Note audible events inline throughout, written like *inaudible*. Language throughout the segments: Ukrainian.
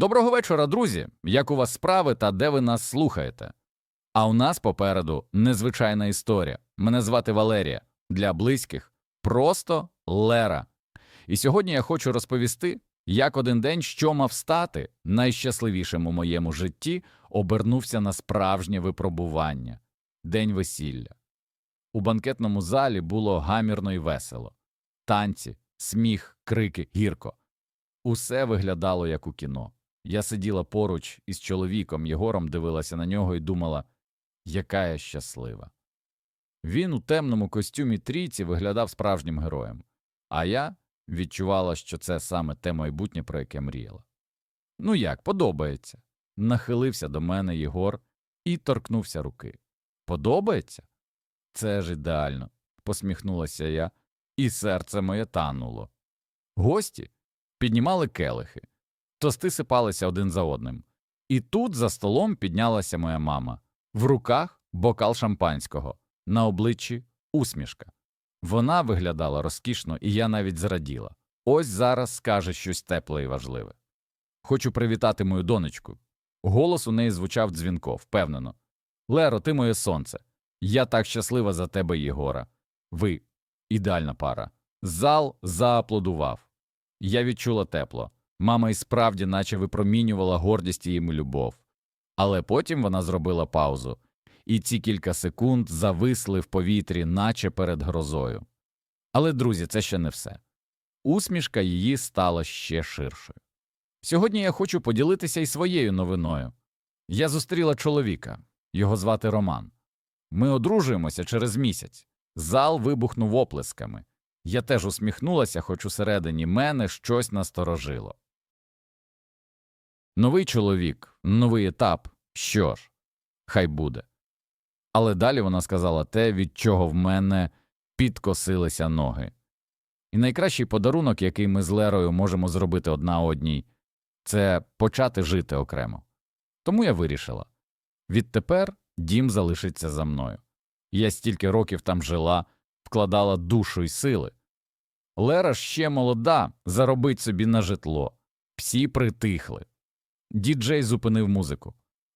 Доброго вечора, друзі! Як у вас справи та де ви нас слухаєте? А у нас попереду незвичайна історія. Мене звати Валерія. Для близьких просто Лера. І сьогодні я хочу розповісти, як один день, що мав стати найщасливішим у моєму житті, обернувся на справжнє випробування день весілля. У банкетному залі було гамірно і весело танці, сміх, крики, гірко. Усе виглядало як у кіно. Я сиділа поруч із чоловіком Єгором, дивилася на нього і думала, яка я щаслива. Він у темному костюмі трійці виглядав справжнім героєм, а я відчувала, що це саме те майбутнє, про яке мріяла. Ну як, подобається. Нахилився до мене Єгор і торкнувся руки. Подобається? Це ж ідеально, посміхнулася я, і серце моє тануло. Гості піднімали келихи, тости сипалися один за одним. І тут за столом піднялася моя мама, в руках бокал шампанського, на обличчі усмішка. Вона виглядала розкішно, і я навіть зраділа. Ось зараз скаже щось тепле і важливе. Хочу привітати мою донечку. Голос у неї звучав дзвінко, впевнено. Леро, ти моє сонце. Я так щаслива за тебе, Єгора. Ви ідеальна пара. Зал зааплодував. Я відчула тепло. Мама і справді наче випромінювала гордість і їм любов. Але потім вона зробила паузу, і ці кілька секунд зависли в повітрі, наче перед грозою. Але, друзі, це ще не все. Усмішка її стала ще ширшою. Сьогодні я хочу поділитися і своєю новиною. Я зустріла чоловіка, його звати Роман. Ми одружуємося через місяць. Зал вибухнув оплесками. Я теж усміхнулася, хоч усередині мене щось насторожило. Новий чоловік, новий етап. Що ж, хай буде. Але далі вона сказала те, від чого в мене підкосилися ноги. І найкращий подарунок, який ми з Лерою можемо зробити одна одній, це почати жити окремо. Тому я вирішила відтепер дім залишиться за мною. Я стільки років там жила, вкладала душу й сили. Лера ще молода, заробить собі на житло. Всі притихли. Діджей зупинив музику.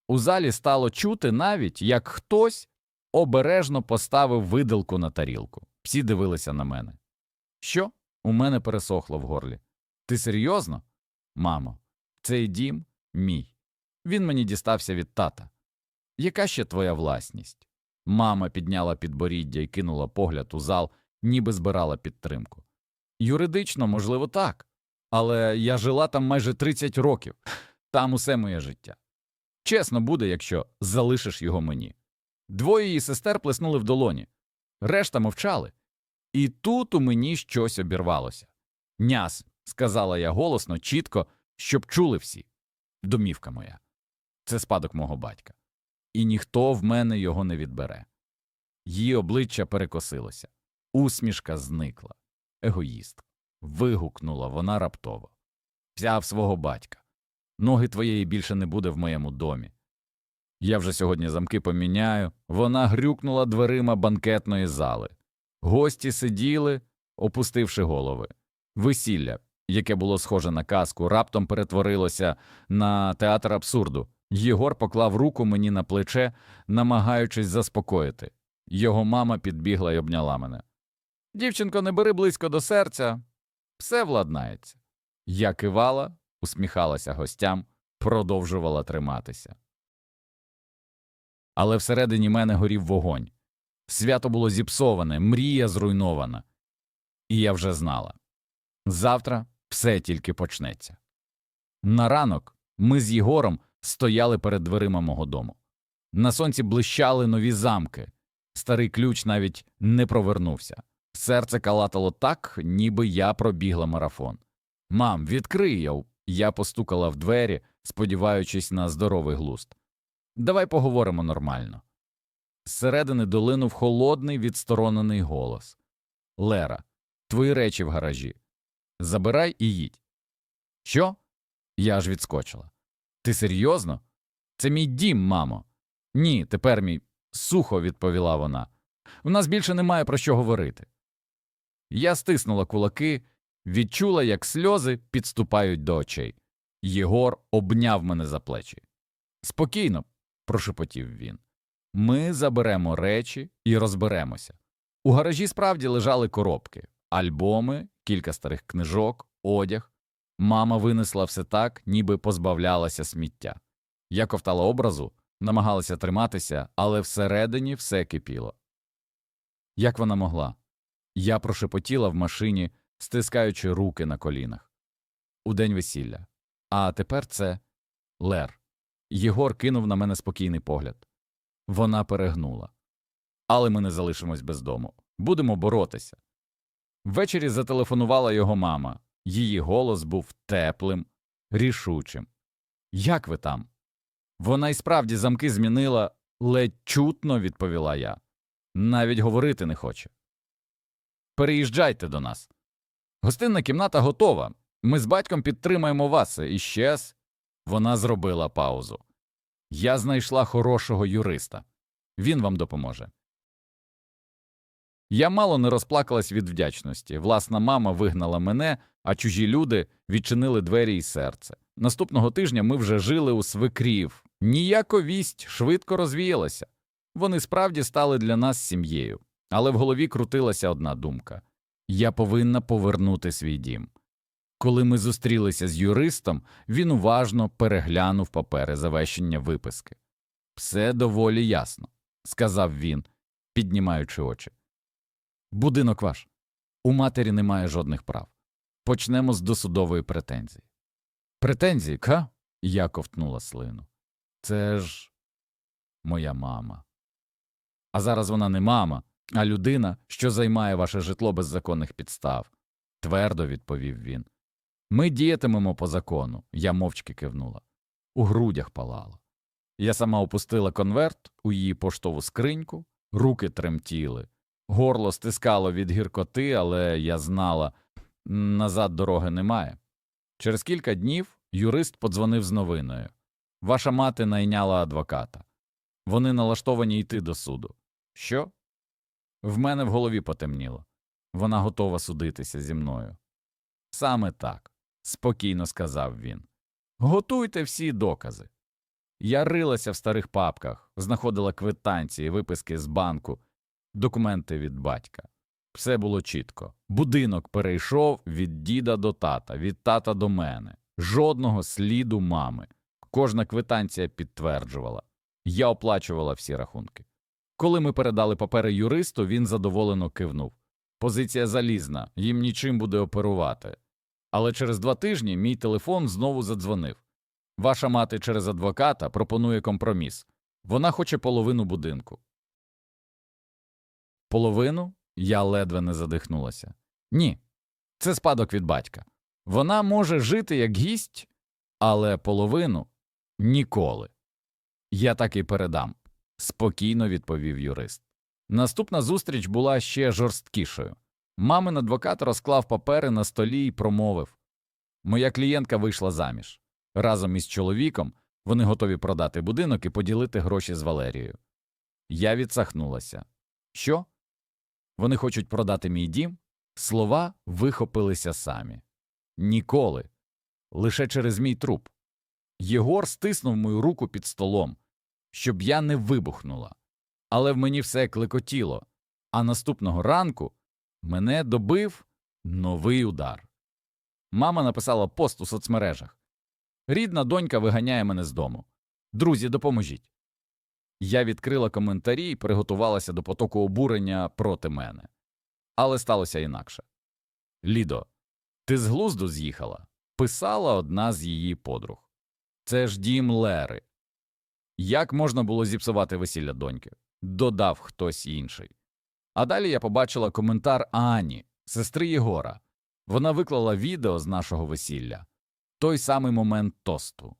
У залі стало чути навіть, як хтось обережно поставив виделку на тарілку. Всі дивилися на мене. Що? У мене пересохло в горлі. Ти серйозно? Мамо, цей дім мій. Він мені дістався від тата. Яка ще твоя власність? Мама підняла підборіддя і кинула погляд у зал, ніби збирала підтримку. Юридично, можливо, так, але я жила там майже 30 років, там усе моє життя. Чесно буде, якщо залишиш його мені. Двоє її сестер плеснули в долоні, решта мовчали. І тут у мені щось обірвалося. Няс, сказала я голосно, чітко, щоб чули всі. Домівка моя. Це спадок мого батька. І ніхто в мене його не відбере. Її обличчя перекосилося, усмішка зникла. Егоїстка. Вигукнула вона раптово. Взяв свого батька. Ноги твоєї більше не буде в моєму домі. Я вже сьогодні замки поміняю. Вона грюкнула дверима банкетної зали. Гості сиділи, опустивши голови. Весілля, яке було схоже на казку, раптом перетворилося на театр абсурду. Єгор поклав руку мені на плече, намагаючись заспокоїти. Його мама підбігла й обняла мене. Дівчинко, не бери близько до серця, все владнається. Я кивала, усміхалася гостям, продовжувала триматися. Але всередині мене горів вогонь. Свято було зіпсоване, мрія зруйнована. І я вже знала завтра все тільки почнеться. На ранок ми з Єгором стояли перед дверима мого дому. На сонці блищали нові замки. Старий ключ навіть не провернувся. Серце калатало так, ніби я пробігла марафон. Мам, відкрий я. Я постукала в двері, сподіваючись на здоровий глузд. Давай поговоримо нормально. Зсередини долинув холодний відсторонений голос Лера, твої речі в гаражі. Забирай і їдь. Що? Я аж відскочила. Ти серйозно? Це мій дім, мамо. Ні, тепер мій. Сухо відповіла вона. У нас більше немає про що говорити. Я стиснула кулаки, відчула, як сльози підступають до очей. Єгор обняв мене за плечі. Спокійно, прошепотів він. Ми заберемо речі і розберемося. У гаражі справді лежали коробки, альбоми, кілька старих книжок, одяг. Мама винесла все так, ніби позбавлялася сміття. Я ковтала образу, намагалася триматися, але всередині все кипіло. Як вона могла? Я прошепотіла в машині, стискаючи руки на колінах. У день весілля. А тепер це Лер. Єгор кинув на мене спокійний погляд. Вона перегнула. Але ми не залишимось без дому. Будемо боротися. Ввечері зателефонувала його мама. Її голос був теплим, рішучим. Як ви там? Вона й справді замки змінила, ледь чутно відповіла я. Навіть говорити не хоче. Переїжджайте до нас. Гостинна кімната готова. Ми з батьком підтримаємо вас. І ще з... Вона зробила паузу. Я знайшла хорошого юриста. Він вам допоможе. Я мало не розплакалась від вдячності. Власна мама вигнала мене, а чужі люди відчинили двері і серце. Наступного тижня ми вже жили у свекрів. Ніяковість швидко розвіялася. Вони справді стали для нас сім'єю. Але в голові крутилася одна думка я повинна повернути свій дім. Коли ми зустрілися з юристом, він уважно переглянув папери завещення виписки. Все доволі ясно, сказав він, піднімаючи очі. Будинок ваш. У матері немає жодних прав. Почнемо з досудової претензії. Претензії, ка? Я ковтнула слину. Це ж моя мама. А зараз вона не мама, а людина, що займає ваше житло без законних підстав, твердо відповів він. Ми діятимемо по закону. Я мовчки кивнула. У грудях палало. Я сама опустила конверт у її поштову скриньку, руки тремтіли, горло стискало від гіркоти, але я знала назад дороги немає. Через кілька днів юрист подзвонив з новиною. Ваша мати найняла адвоката. Вони налаштовані йти до суду. Що? В мене в голові потемніло. Вона готова судитися зі мною. Саме так, спокійно сказав він. Готуйте всі докази. Я рилася в старих папках, знаходила квитанції, виписки з банку, документи від батька. Все було чітко. Будинок перейшов від діда до тата, від тата до мене. Жодного сліду мами. Кожна квитанція підтверджувала. Я оплачувала всі рахунки. Коли ми передали папери юристу, він задоволено кивнув. Позиція залізна, їм нічим буде оперувати. Але через два тижні мій телефон знову задзвонив. Ваша мати через адвоката пропонує компроміс. Вона хоче половину будинку. Половину? Я ледве не задихнулася. Ні, це спадок від батька. Вона може жити як гість, але половину ніколи. Я так і передам, спокійно відповів юрист. Наступна зустріч була ще жорсткішою. Мамин адвокат розклав папери на столі і промовив Моя клієнтка вийшла заміж. Разом із чоловіком вони готові продати будинок і поділити гроші з Валерією. Я відсахнулася. Що? Вони хочуть продати мій дім? Слова вихопилися самі. Ніколи. Лише через мій труп. Єгор стиснув мою руку під столом, щоб я не вибухнула. Але в мені все клекотіло, а наступного ранку мене добив новий удар. Мама написала пост у соцмережах. Рідна донька виганяє мене з дому. Друзі, допоможіть. Я відкрила коментарі і приготувалася до потоку обурення проти мене. Але сталося інакше. Лідо, ти з глузду з'їхала? Писала одна з її подруг. Це ж дім Лери. Як можна було зіпсувати весілля доньки? Додав хтось інший. А далі я побачила коментар Ані, сестри Єгора. Вона виклала відео з нашого весілля той самий момент тосту.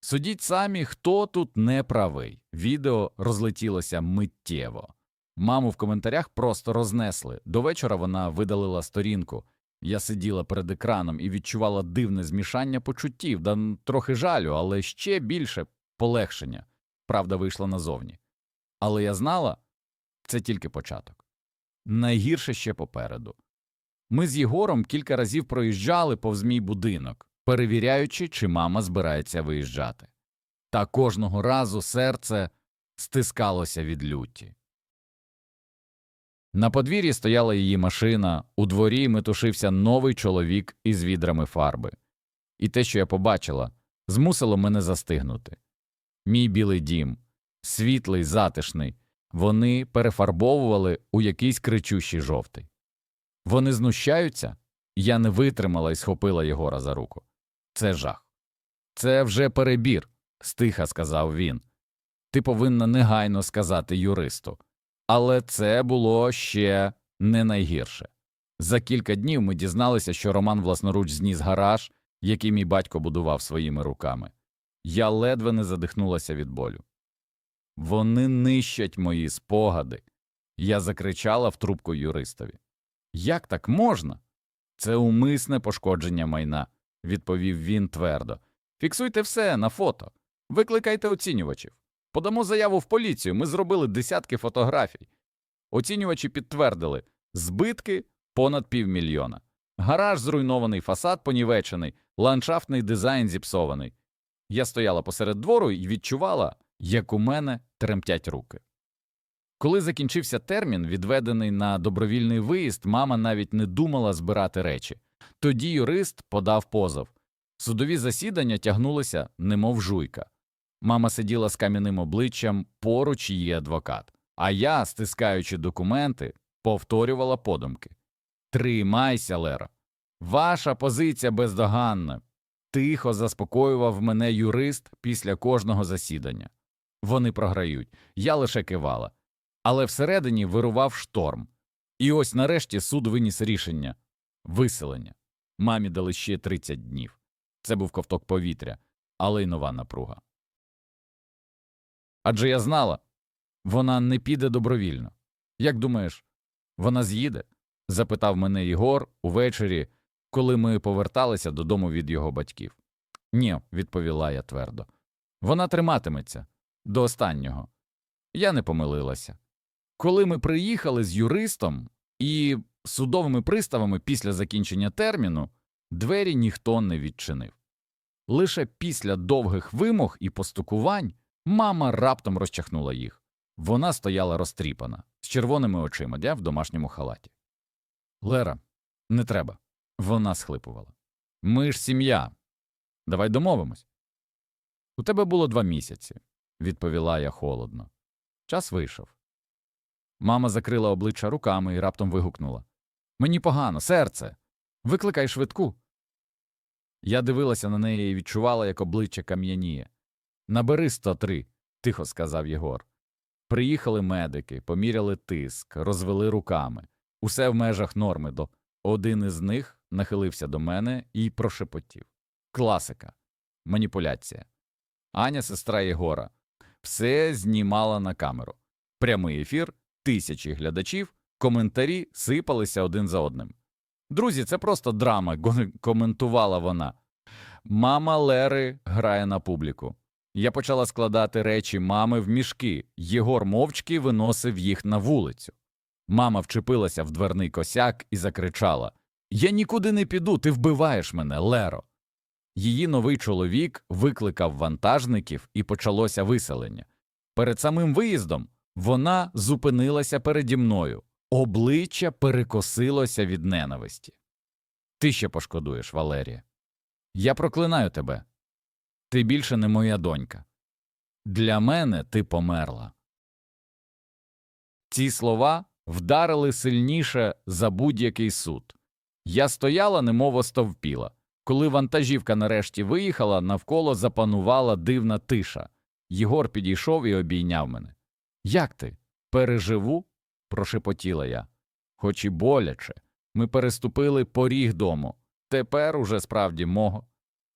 Судіть самі, хто тут не правий. Відео розлетілося миттєво. Маму в коментарях просто рознесли. До вечора вона видалила сторінку. Я сиділа перед екраном і відчувала дивне змішання почуттів, да трохи жалю, але ще більше полегшення. Правда вийшла назовні. Але я знала це тільки початок. Найгірше ще попереду. Ми з Єгором кілька разів проїжджали повз мій будинок. перевіряючи, чи мама збирається виїжджати. Та кожного разу серце стискалося від люті. На подвір'ї стояла її машина, у дворі метушився новий чоловік із відрами фарби. І те, що я побачила, змусило мене застигнути. Мій білий дім, світлий, затишний, вони перефарбовували у якийсь кричущий жовтий. Вони знущаються? Я не витримала і схопила Єгора за руку. Це жах. Це вже перебір, стиха сказав він. Ти повинна негайно сказати юристу. Але це було ще не найгірше. За кілька днів ми дізналися, що Роман власноруч зніс гараж, який мій батько будував своїми руками. Я ледве не задихнулася від болю. Вони нищать мої спогади. Я закричала в трубку юристові. Як так можна? Це умисне пошкодження майна, відповів він твердо. Фіксуйте все на фото, викликайте оцінювачів. Подамо заяву в поліцію. Ми зробили десятки фотографій. Оцінювачі підтвердили збитки понад півмільйона. Гараж зруйнований, фасад понівечений, ландшафтний дизайн зіпсований. Я стояла посеред двору і відчувала, як у мене тремтять руки. Коли закінчився термін, відведений на добровільний виїзд, мама навіть не думала збирати речі. Тоді юрист подав позов. Судові засідання тягнулися, немов жуйка. Мама сиділа з кам'яним обличчям, поруч її адвокат. А я, стискаючи документи, повторювала подумки. Тримайся, Лера. Ваша позиція бездоганна. Тихо заспокоював мене юрист після кожного засідання. Вони програють. Я лише кивала. Але всередині вирував шторм. І ось нарешті суд виніс рішення виселення. Мамі дали ще 30 днів. Це був ковток повітря, але й нова напруга. Адже я знала, вона не піде добровільно. Як думаєш, вона з'їде? запитав мене Єгор увечері, коли ми поверталися додому від його батьків. Ні, відповіла я твердо. Вона триматиметься до останнього. Я не помилилася. Коли ми приїхали з юристом і судовими приставами після закінчення терміну, двері ніхто не відчинив. Лише після довгих вимог і постукувань мама раптом розчахнула їх. Вона стояла розтріпана, з червоними очима, я в домашньому халаті. Лера, не треба. Вона схлипувала. Ми ж сім'я. Давай домовимось. У тебе було два місяці, відповіла я холодно. Час вийшов. Мама закрила обличчя руками і раптом вигукнула Мені погано, серце. Викликай швидку. Я дивилася на неї і відчувала, як обличчя кам'яніє. Набери 103, тихо сказав Єгор. Приїхали медики, поміряли тиск, розвели руками. Усе в межах норми. До один із них нахилився до мене і прошепотів. Класика. Маніпуляція. Аня, сестра Єгора, все знімала на камеру. Прямий ефір, тисячі глядачів, коментарі сипалися один за одним. Друзі, це просто драма, *laughs* коментувала вона. Мама Лери грає на публіку. Я почала складати речі мами в мішки. Єгор мовчки виносив їх на вулицю. Мама вчепилася в дверний косяк і закричала Я нікуди не піду, ти вбиваєш мене, Леро. Її новий чоловік викликав вантажників і почалося виселення. Перед самим виїздом вона зупинилася переді мною, обличчя перекосилося від ненависті. Ти ще пошкодуєш, Валерія. Я проклинаю тебе. Ти більше не моя донька. Для мене ти померла. Ці слова вдарили сильніше за будь-який суд. Я стояла, немов остовпіла. Коли вантажівка нарешті виїхала, навколо запанувала дивна тиша. Єгор підійшов і обійняв мене. Як ти? Переживу? прошепотіла я. Хоч і боляче. Ми переступили поріг дому. Тепер уже справді мого.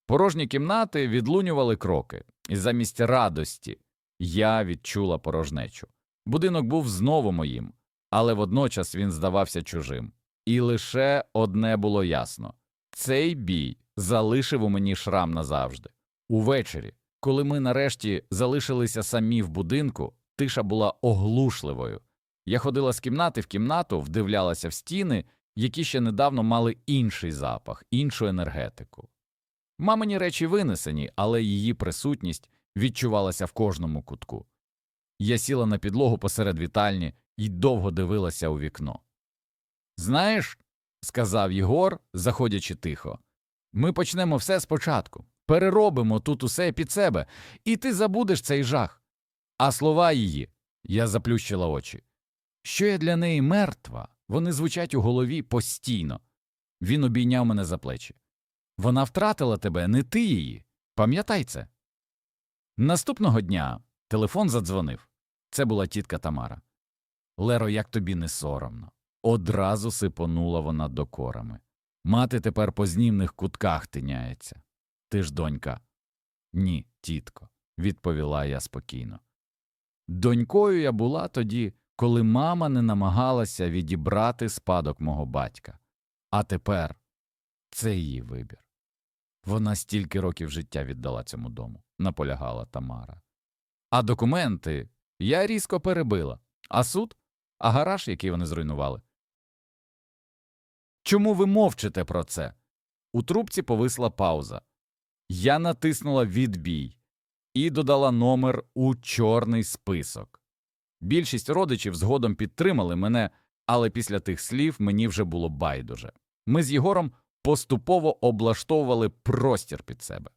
Порожні кімнати відлунювали кроки, і замість радості я відчула порожнечу. Будинок був знову моїм, але водночас він здавався чужим. І лише одне було ясно цей бій залишив у мені шрам назавжди. Увечері, коли ми нарешті залишилися самі в будинку, тиша була оглушливою. Я ходила з кімнати в кімнату, вдивлялася в стіни, які ще недавно мали інший запах, іншу енергетику. Мамині речі винесені, але її присутність відчувалася в кожному кутку. Я сіла на підлогу посеред вітальні і довго дивилася у вікно. Знаєш, сказав Єгор, заходячи тихо, ми почнемо все спочатку, переробимо тут усе під себе, і ти забудеш цей жах. А слова її я заплющила очі. Що я для неї мертва, вони звучать у голові постійно. Він обійняв мене за плечі. Вона втратила тебе, не ти її. Пам'ятай це. Наступного дня телефон задзвонив. Це була тітка Тамара. Леро, як тобі не соромно. Одразу сипонула вона докорами. Мати тепер по знімних кутках тиняється. Ти ж донька. Ні, тітко, відповіла я спокійно. Донькою я була тоді, коли мама не намагалася відібрати спадок мого батька. А тепер це її вибір. Вона стільки років життя віддала цьому дому, наполягала Тамара. А документи я різко перебила, а суд, а гараж, який вони зруйнували. Чому ви мовчите про це? У трубці повисла пауза. Я натиснула відбій і додала номер у чорний список. Більшість родичів згодом підтримали мене, але після тих слів мені вже було байдуже. Ми з Єгором поступово облаштовували простір під себе,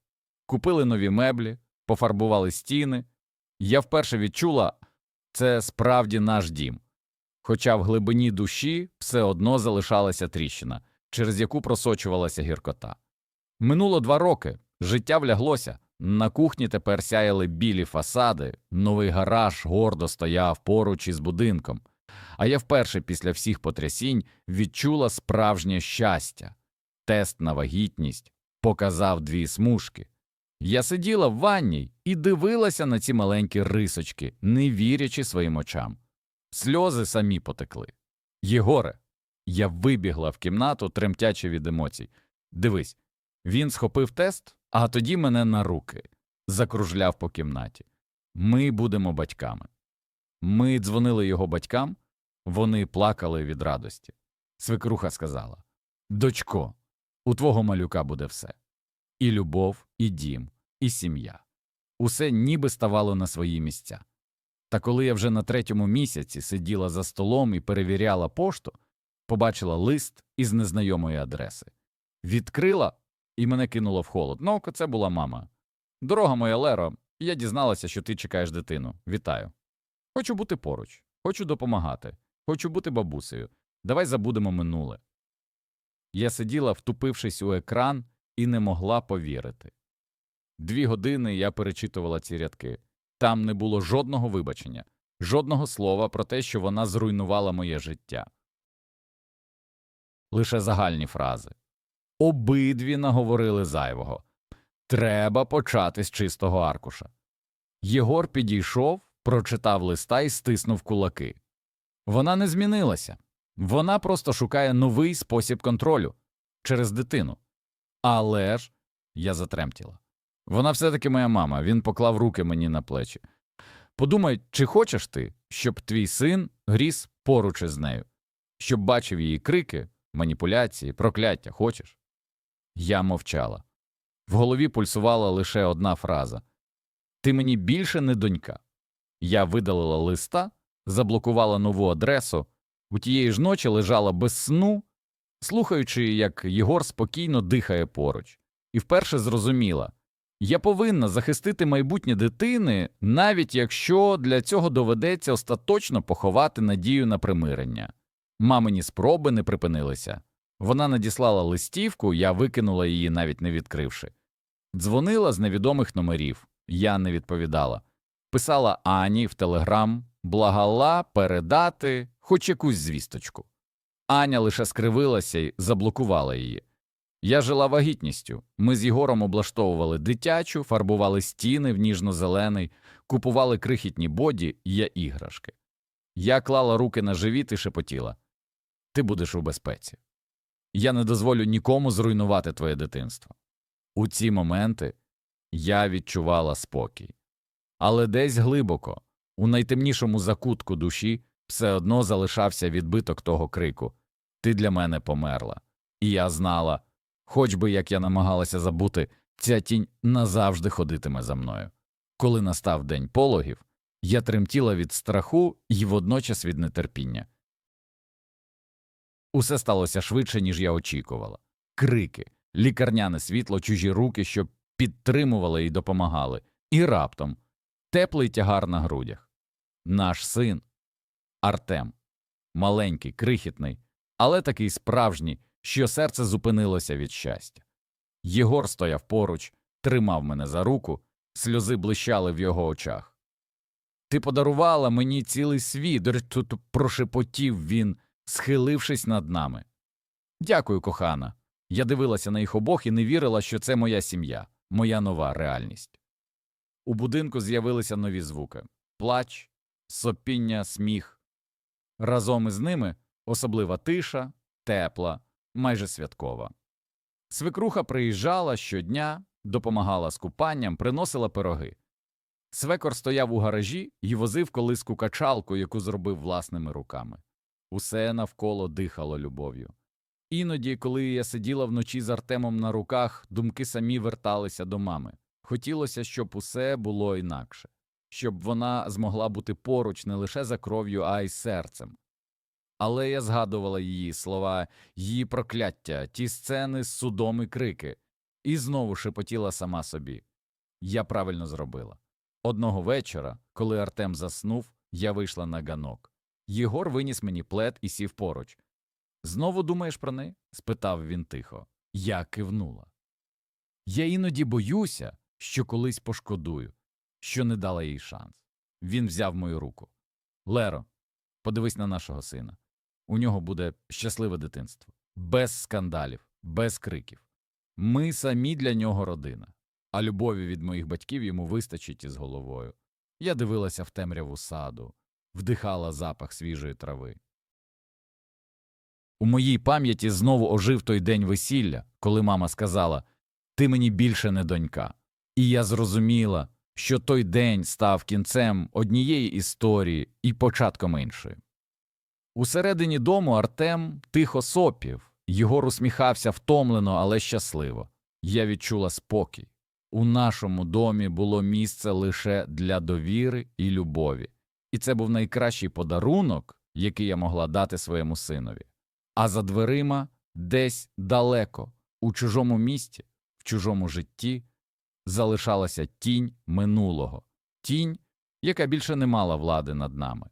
купили нові меблі, пофарбували стіни. Я вперше відчула це справді наш дім. Хоча в глибині душі все одно залишалася тріщина, через яку просочувалася гіркота. Минуло два роки, життя вляглося. На кухні тепер сяяли білі фасади, новий гараж гордо стояв поруч із будинком, а я вперше після всіх потрясінь відчула справжнє щастя. Тест на вагітність показав дві смужки. Я сиділа в ванній і дивилася на ці маленькі рисочки, не вірячи своїм очам. Сльози самі потекли. Єгоре, я вибігла в кімнату, тремтячи від емоцій. Дивись, він схопив тест, а тоді мене на руки, закружляв по кімнаті. Ми будемо батьками. Ми дзвонили його батькам, вони плакали від радості. Свекруха сказала Дочко, у твого малюка буде все і любов, і дім, і сім'я. Усе ніби ставало на свої місця. Та коли я вже на третьому місяці сиділа за столом і перевіряла пошту, побачила лист із незнайомої адреси. Відкрила і мене кинуло в холод. Ну, це була мама. Дорога моя Леро, я дізналася, що ти чекаєш дитину. Вітаю. Хочу бути поруч, хочу допомагати, хочу бути бабусею. Давай забудемо минуле. Я сиділа, втупившись у екран, і не могла повірити. Дві години я перечитувала ці рядки. Там не було жодного вибачення, жодного слова про те, що вона зруйнувала моє життя. Лише загальні фрази. Обидві наговорили зайвого. Треба почати з чистого аркуша. Єгор підійшов, прочитав листа і стиснув кулаки. Вона не змінилася. Вона просто шукає новий спосіб контролю через дитину. Але ж я затремтіла. Вона все таки моя мама, він поклав руки мені на плечі. Подумай, чи хочеш ти, щоб твій син гріз поруч із нею, щоб бачив її крики, маніпуляції, прокляття, хочеш? Я мовчала. В голові пульсувала лише одна фраза Ти мені більше не донька. Я видалила листа, заблокувала нову адресу, у тієї ж ночі лежала без сну, слухаючи, як Єгор спокійно дихає поруч, і вперше зрозуміла я повинна захистити майбутнє дитини, навіть якщо для цього доведеться остаточно поховати надію на примирення. Мамині спроби не припинилися. Вона надіслала листівку, я викинула її, навіть не відкривши. Дзвонила з невідомих номерів, я не відповідала. Писала Ані в телеграм, благала передати хоч якусь звісточку. Аня лише скривилася і заблокувала її. Я жила вагітністю. Ми з Єгором облаштовували дитячу, фарбували стіни в ніжно-зелений, купували крихітні боді я іграшки. Я клала руки на живіт і шепотіла Ти будеш у безпеці. Я не дозволю нікому зруйнувати твоє дитинство. У ці моменти я відчувала спокій. Але десь глибоко, у найтемнішому закутку душі, все одно залишався відбиток того крику Ти для мене померла. І я знала, хоч би як я намагалася забути, Ця тінь назавжди ходитиме за мною. Коли настав день пологів, я тремтіла від страху і водночас від нетерпіння. Усе сталося швидше, ніж я очікувала. Крики, лікарняне світло, чужі руки, що підтримували і допомагали, і раптом теплий тягар на грудях. Наш син Артем, маленький, крихітний, але такий справжній, що серце зупинилося від щастя. Єгор стояв поруч, тримав мене за руку, сльози блищали в його очах. Ти подарувала мені цілий світ, тут прошепотів він, схилившись над нами. Дякую, кохана. Я дивилася на їх обох і не вірила, що це моя сім'я, моя нова реальність. У будинку з'явилися нові звуки плач, сопіння, сміх. Разом із ними особлива тиша, тепла, майже святкова. Свекруха приїжджала щодня, допомагала з купанням, приносила пироги. Свекор стояв у гаражі і возив колиску качалку, яку зробив власними руками. Усе навколо дихало любов'ю. Іноді, коли я сиділа вночі з Артемом на руках, думки самі верталися до мами. Хотілося, щоб усе було інакше, щоб вона змогла бути поруч не лише за кров'ю, а й серцем. Але я згадувала її слова, її прокляття, ті сцени з судом і крики, і знову шепотіла сама собі. Я правильно зробила. Одного вечора, коли Артем заснув, я вийшла на ганок. Єгор виніс мені плед і сів поруч. Знову думаєш про неї? спитав він тихо. Я кивнула. Я іноді боюся, що колись пошкодую, що не дала їй шанс. Він взяв мою руку. Леро, подивись на нашого сина. У нього буде щасливе дитинство, без скандалів, без криків. Ми самі для нього родина, а любові від моїх батьків йому вистачить із головою. Я дивилася в темряву саду, вдихала запах свіжої трави. У моїй пам'яті знову ожив той день весілля, коли мама сказала Ти мені більше не донька. І я зрозуміла, що той день став кінцем однієї історії і початком іншої. Усередині дому Артем тихо сопів, Єгор усміхався втомлено, але щасливо. Я відчула спокій. У нашому домі було місце лише для довіри і любові, і це був найкращий подарунок, який я могла дати своєму синові. А за дверима, десь далеко, у чужому місті, в чужому житті, залишалася тінь минулого, тінь, яка більше не мала влади над нами.